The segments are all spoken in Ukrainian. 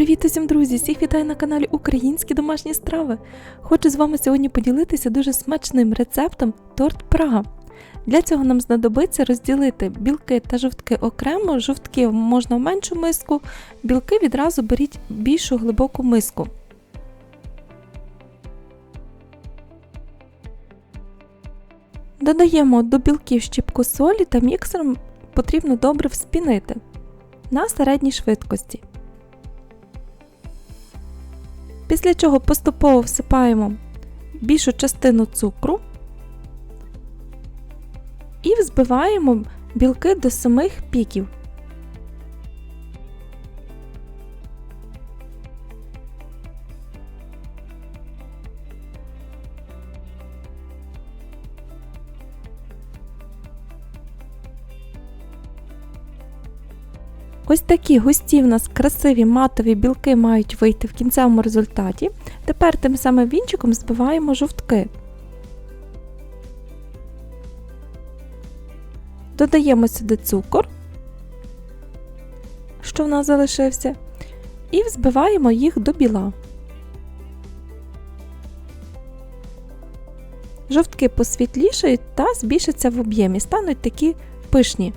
Привіт усім, друзі! Всіх вітаю на каналі Українські домашні страви. Хочу з вами сьогодні поділитися дуже смачним рецептом торт Прага. Для цього нам знадобиться розділити білки та жовтки окремо. Жовтки можна в меншу миску, білки відразу беріть більшу глибоку миску. Додаємо до білків щіпку солі та міксером потрібно добре вспінити на середній швидкості. Після чого поступово всипаємо більшу частину цукру і взбиваємо білки до самих піків. Ось такі густі в нас красиві матові білки мають вийти в кінцевому результаті. Тепер тим самим вінчиком збиваємо жовтки. Додаємо сюди цукор, що в нас залишився, і взбиваємо їх до біла. Жовтки посвітлішають та збільшаться в об'ємі, стануть такі пишні.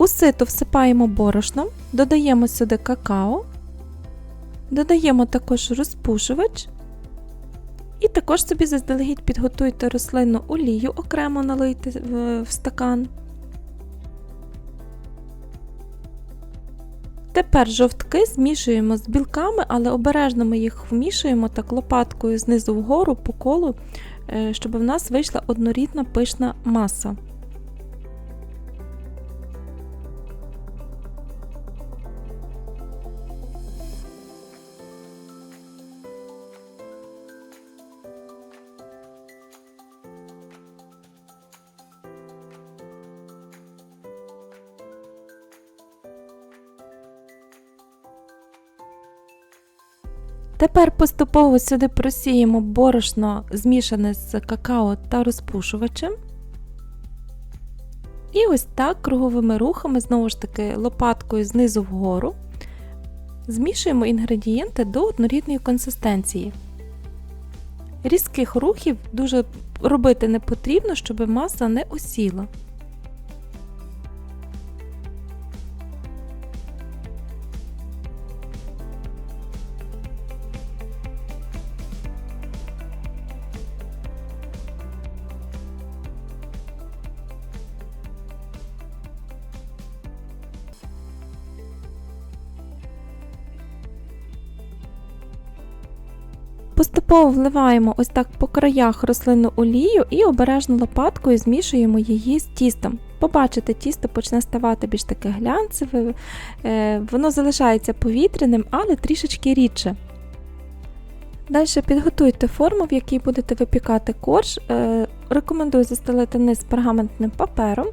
У сито всипаємо борошно, додаємо сюди какао, додаємо також розпушувач. І також собі заздалегідь підготуйте рослинну олію, окремо налийте в, в стакан. Тепер жовтки змішуємо з білками, але обережно ми їх вмішуємо так лопаткою знизу вгору по колу, е, щоб в нас вийшла однорідна пишна маса. Тепер поступово сюди просіємо борошно змішане з какао та розпушувачем. І ось так круговими рухами, знову ж таки, лопаткою знизу вгору, змішуємо інгредієнти до однорідної консистенції. Різких рухів дуже робити не потрібно, щоб маса не осіла. Поступово вливаємо ось так по краях рослинну олію і обережно лопаткою змішуємо її з тістом. Побачите, тісто почне ставати більш таке глянцеве, е, воно залишається повітряним, але трішечки рідше. Далі підготуйте форму, в якій будете випікати корж. Е, рекомендую застелити низ пергаментним папером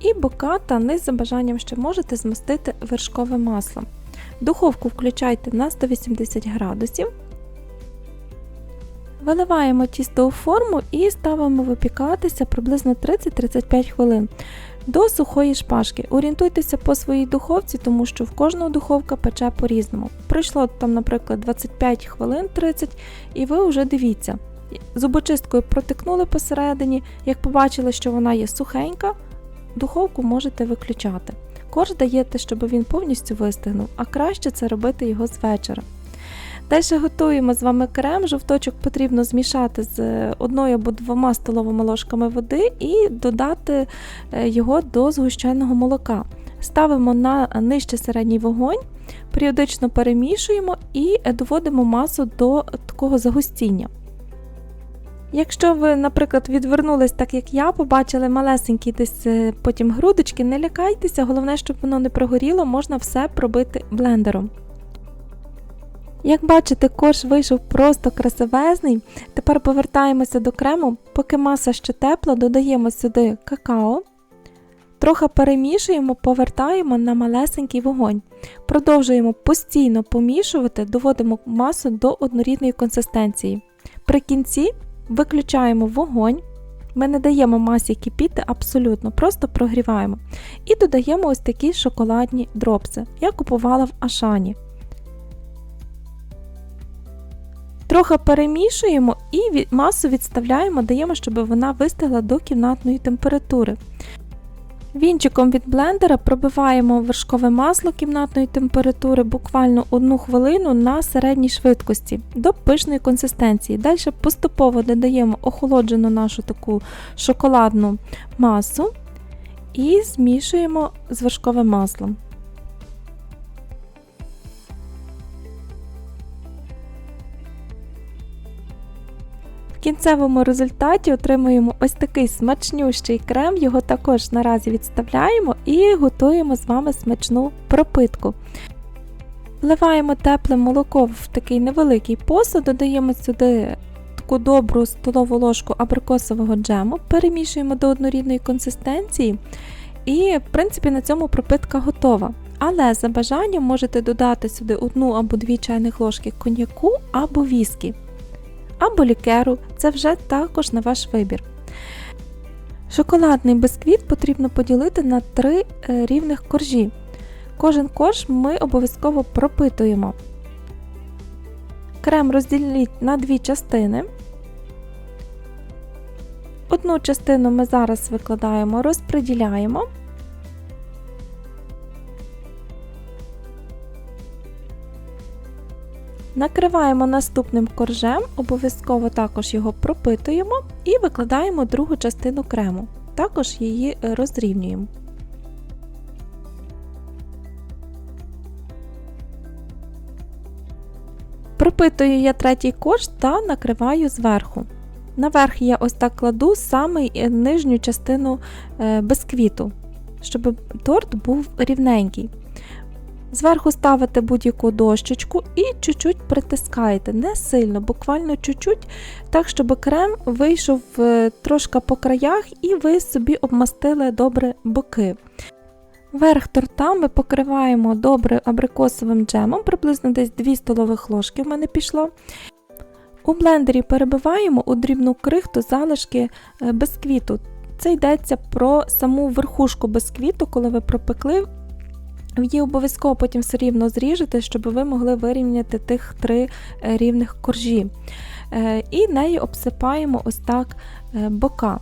і бока та низ за бажанням ще можете змастити вершковим маслом. Духовку включайте на 180 градусів. Виливаємо тісто у форму і ставимо випікатися приблизно 30-35 хвилин до сухої шпажки. Орієнтуйтеся по своїй духовці, тому що в кожного духовка пече по-різному. Пройшло там, наприклад, 25 хвилин 30, і ви вже дивіться. Зубочисткою протикнули посередині, як побачили, що вона є сухенька, духовку можете виключати. Корж даєте, щоб він повністю вистигнув, а краще це робити його з вечора. Далі готуємо з вами крем, жовточок потрібно змішати з одною або двома столовими ложками води і додати е, його до згущеного молока. Ставимо на нижче середній вогонь, періодично перемішуємо і доводимо масу до такого загустіння. Якщо ви, наприклад, відвернулись так, як я, побачили малесенькі десь е, потім грудочки, не лякайтеся, головне, щоб воно не прогоріло, можна все пробити блендером. Як бачите, корж вийшов просто красивезний. Тепер повертаємося до крему, поки маса ще тепла, додаємо сюди какао. Трохи перемішуємо, повертаємо на малесенький вогонь. Продовжуємо постійно помішувати, доводимо масу до однорідної консистенції. При кінці виключаємо вогонь, Ми не даємо масі кипіти абсолютно, просто прогріваємо. І додаємо ось такі шоколадні дропси. Я купувала в Ашані. Трохи перемішуємо і масу відставляємо, даємо, щоб вона вистигла до кімнатної температури. Вінчиком від блендера пробиваємо вершкове масло кімнатної температури буквально 1 хвилину на середній швидкості до пишної консистенції. Далі поступово додаємо охолоджену нашу таку шоколадну масу і змішуємо з вершковим маслом. Кінцевому результаті отримуємо ось такий смачнющий крем, його також наразі відставляємо і готуємо з вами смачну пропитку. Вливаємо тепле молоко в такий невеликий посуд, додаємо сюди таку добру столову ложку абрикосового джему, перемішуємо до однорідної консистенції, і, в принципі, на цьому пропитка готова. Але за бажанням можете додати сюди одну або дві чайних ложки коньяку або віскі або лікеру, це вже також на ваш вибір. Шоколадний бисквіт потрібно поділити на три е, рівних коржі. Кожен корж ми обов'язково пропитуємо. Крем розділіть на дві частини. Одну частину ми зараз викладаємо, розподіляємо. Накриваємо наступним коржем, обов'язково також його пропитуємо і викладаємо другу частину крему. Також її е, розрівнюємо. Пропитую я третій корж та накриваю зверху. Наверх я ось так кладу саме нижню частину е, бисквіту, щоб торт був рівненький. Зверху ставите будь-яку дощечку і чуть-чуть притискаєте, не сильно, буквально чуть-чуть, так, щоб крем вийшов е, трошки по краях і ви собі обмастили добре боки. Верх торта ми покриваємо добре абрикосовим джемом, приблизно десь 2 столових ложки в мене пішло. У блендері перебиваємо у дрібну крихту залишки е, бисквіту. Це йдеться про саму верхушку бисквіту, коли ви пропекли Її обов'язково потім все рівно зріжете, щоб ви могли вирівняти тих три е, рівних коржі. Е, і нею обсипаємо ось так е, бока.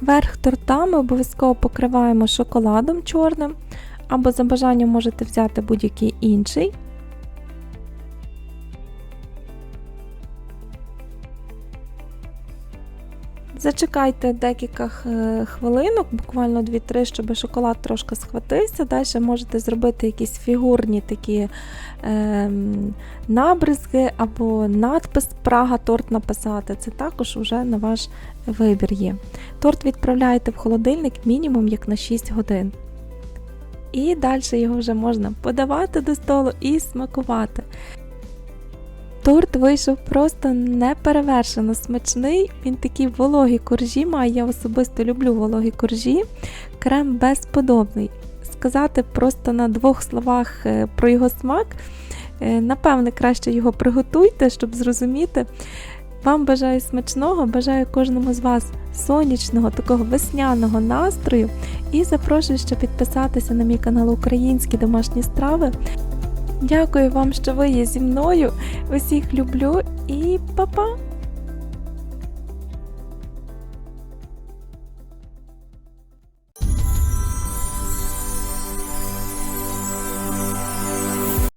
Верх торта ми обов'язково покриваємо шоколадом чорним, або за бажанням можете взяти будь-який інший. Зачекайте декілька хвилинок, буквально 2-3, щоб шоколад трошки схватився. Далі можете зробити якісь фігурні такі е, набризки або надпис Прага торт написати. Це також вже на ваш вибір є. Торт відправляєте в холодильник мінімум як на 6 годин. І далі його вже можна подавати до столу і смакувати. Торт вийшов просто неперевершено смачний. Він такі вологі коржі має. Я особисто люблю вологі коржі. Крем безподобний. Сказати просто на двох словах е, про його смак. Е, напевне, краще його приготуйте, щоб зрозуміти. Вам бажаю смачного, бажаю кожному з вас сонячного, такого весняного настрою. І запрошую ще підписатися на мій канал Українські домашні страви. Дякую вам, що ви є зі мною. Усіх люблю і па-па!